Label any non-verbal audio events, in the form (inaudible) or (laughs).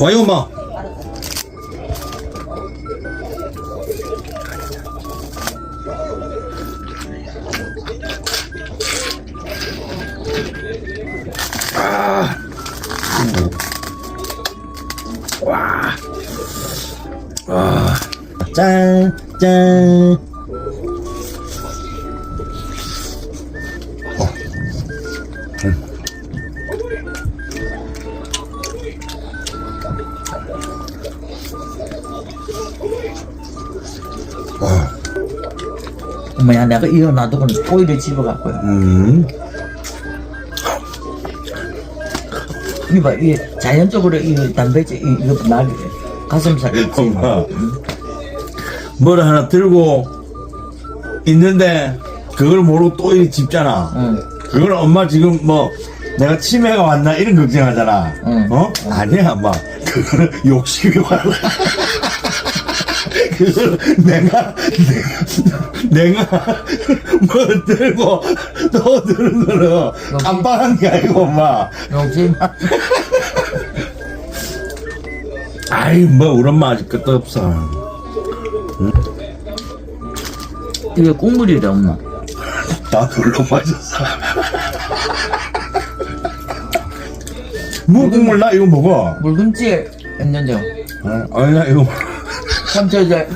와요 엄마 아. 와. 와. 짠, 짠. 어 머야 내가 이거 놔두고는 오히려 집어갖고요 음. 이봐 이게 자연적으로 이 단백질 이- 이거 나게 가슴살 있지 엄마. 뭘 하나 들고 있는데 그걸 모르고 또 이렇게 짚잖아. 응. 그걸 엄마 지금 뭐 내가 치매가 왔나 이런 걱정하잖아. 응. 어? 아니야, 엄마. 그거는 욕심이 (laughs) 와. 그걸 내가 내가 뭐 들고 또 들은 거는 깜빡한 게 아니고 엄마. 욕심 아이 뭐 우리 엄마 아직 끝도 없어. 이게 국물이래 엄마 나 별로 맞았어. 무국물 나 이거 먹어. 물김치 했는데 어, 아니 나 이거 (laughs) 삼촌 이제